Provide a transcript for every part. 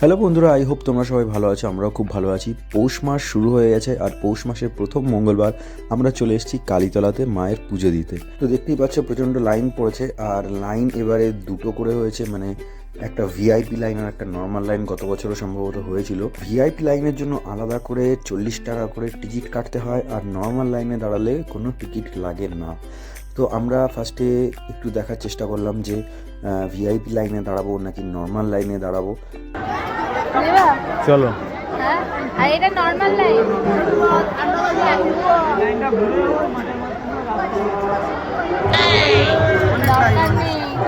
Hello বন্ধুরা I hope তোমরা সবাই ভালো আছো, আমরাও খুব ভালো আছি। পৌষ মাস শুরু হয়ে গেছে আর পৌষ মাসের প্রথম মঙ্গলবার আমরা চলে এসেছি কালীতলাতে মায়ের পুজো দিতে। তো দেখতেই পাচ্ছ প্রচণ্ড লাইন পড়েছে আর লাইন এবারে দুটো করে হয়েছে মানে একটা ভিআইপি লাইন আর একটা নর্মাল লাইন গত বছরও সম্ভবত হয়েছিল। ভিআইপি লাইনের জন্য আলাদা করে চল্লিশ টাকা করে টিকিট কাটতে হয় আর নর্মাল লাইনে দাঁড়ালে কোনো টিকিট লাগে না। তো আমরা ফার্স্টে একটু দেখার চেষ্টা করলাম যে ভিআইপি লাইনে দাঁড়াবো নাকি নর্মাল লাইনে দাঁড়াবো? চলো। হ্যাঁ? আর এটা নর্মাল লাইন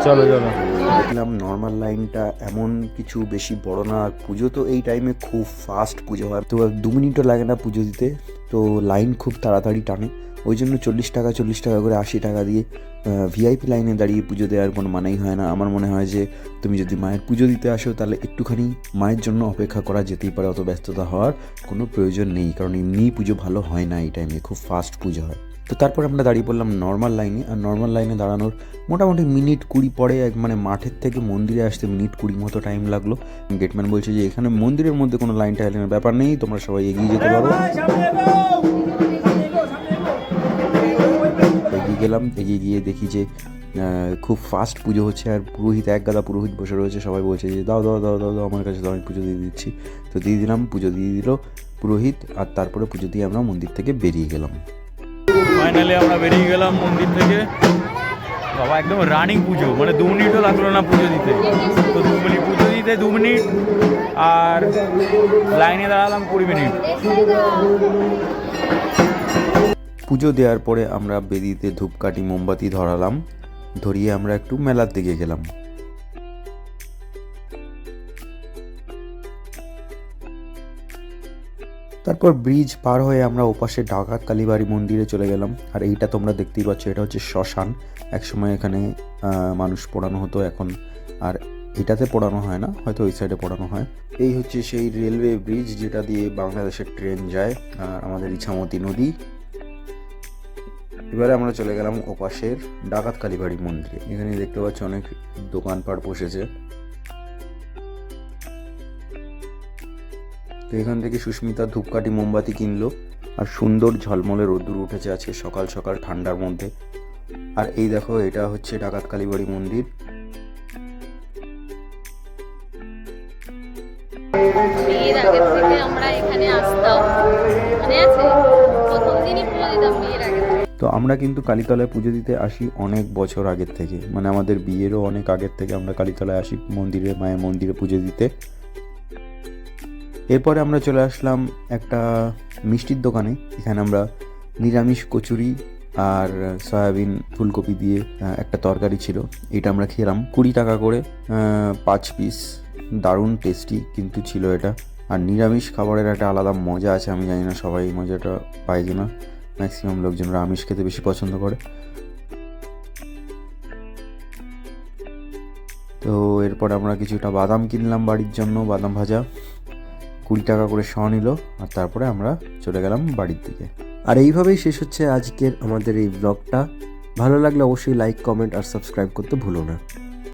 চলো চলো। দেখলাম নর্মাল লাইনটা এমন কিছু বেশি বড় না। আর পুজো তো এই টাইমে খুব ফাস্ট পুজো হয়। তো দু মিনিটও লাগে না পুজো দিতে। তো লাইন খুব তাড়াতাড়ি টানে। ওই জন্য চল্লিশ টাকা চল্লিশ টাকা করে আশি টাকা দিয়ে ভিআইপি লাইনে দাঁড়িয়ে পুজো দেওয়ার কোনো মানেই হয় না। আমার মনে হয় যে, তুমি যদি মায়ের পুজো দিতে আসো, তাহলে একটুখানি মায়ের জন্য অপেক্ষা করা যেতেই পারে, অত ব্যস্ততা হওয়ার কোনো প্রয়োজন নেই। কারণ এমনিই পুজো ভালো হয় না এই টাইমে খুব ফাস্ট পুজো হয়। তো তারপর আমরা দাঁড়িয়ে পড়লাম নর্মাল লাইনে আর নর্মাল লাইনে দাঁড়ানোর মোটামুটি মিনিট কুড়ি পরে এক মানে মাঠের থেকে মন্দিরে আসতে মিনিট কুড়ি মতো টাইম লাগল। গেটম্যান বলছে যে, এখানে মন্দিরের মধ্যে কোনো লাইন টাইনের ব্যাপার নেই, তোমরা সবাই এগিয়ে যেতে পারো। এগিয়ে গেলাম, এগিয়ে গিয়ে দেখি যে খুব ফাস্ট পুজো হচ্ছে আর পুরোহিত এক গাদা পুরোহিত বসে রয়েছে। সবাই বলছে যে, দাও দাও দাও দাও দাও, আমার কাছে দাও, আমি পুজো দিয়ে দিচ্ছি। তো দিয়ে দিলাম, পুজো দিয়ে দিল পুরোহিত আর তারপরে পুজো দিয়ে আমরা মন্দির থেকে বেরিয়ে গেলাম। ফাইনালি আমরা বেরিয়ে গেলাম মন্দির থেকে। বাবা, একদম রানিং পুজো মানে দু মিনিটও লাগল না পুজো দিতে। তো দু মিনিট পুজো দিতে দু মিনিট আর লাইনে দাঁড়ালাম কুড়ি মিনিট পুজো দেওয়ার পরে আমরা বেদিতে ধূপকাঠি, মোমবাতি ধরালাম। ধরিয়ে আমরা একটু মেলার দিকে গেলাম। তারপর ব্রিজ পার হয়ে আমরা ওপাশে ডাকাত কালীবাড়ি মন্দিরে চলে গেলাম। আর এইটা তোমরা দেখতেই পাচ্ছ, এটা হচ্ছে শ্মশান। একসময় এখানে মানুষ পোড়ানো হতো এখন। আর এটাতে পড়ানো হয় না, হয়তো ওই সাইডে পড়ানো হয়। এই হচ্ছে সেই রেলওয়ে ব্রিজ যেটা দিয়ে বাংলাদেশের ট্রেন যায়, আর আমাদের ইছামতি নদী। এবারে আমরা চলে গেলাম ওপাশের ডাকাত কালীবাড়ি মন্দিরে। এখানে দেখতে পাচ্ছি অনেক দোকানপাট বসেছে। তো এখান থেকে সুস্মিতা ধূপকাঠি মোমবাতি কিনলো আর সুন্দর ঝলমলে রোদ্দুর উঠেছে আজকে সকাল সকাল ঠান্ডার মধ্যে। আর এই দেখো এটা হচ্ছে ডাকাত কালীবাড়ি মন্দির। বিয়ের আগের থেকে আমরা এখানে আসতাম। মনে আছে? প্রথম দিনই পুজো দিতাম বিয়ের আগে। তো আমরা কিন্তু কালীতলায় পুজো দিতে আসি অনেক বছর আগের থেকে। মানে আমাদের বিয়েরও অনেক আগের থেকে আমরা কালীতলায় আসি মন্দিরে মায়ের মন্দিরে পুজো দিতে। এরপরে আমরা চলে আসলাম একটা মিষ্টির দোকানে। এখানে আমরা নিরামিষ কচুরি আর সয়াবিন ফুলকপি দিয়ে একটা তরকারি ছিল। এটা আমরা খেলাম। কুড়ি টাকা করে পাঁচ পিস দারুণ টেস্টি কিন্তু ছিল এটা। আর নিরামিষ খাবারের একটা আলাদা মজা আছে, আমি জানি না সবাই এই মজাটা পায় কিনা। ম্যাক্সিমাম লোকজনরা আমিষ খেতে বেশি পছন্দ করে। তো এরপর আমরা কিছুটা বাদাম কিনলাম বাড়ির জন্য, বাদাম ভাজা। কুড়ি টাকা করে শ নিল, আর তারপরে আমরা চলে গেলাম বাড়ির দিকে। আর এইভাবেই শেষ হচ্ছে আজকের আমাদের এই ব্লগটা ভালো লাগলে অবশ্যই লাইক কমেন্ট আর সাবস্ক্রাইব করতে ভুলো না।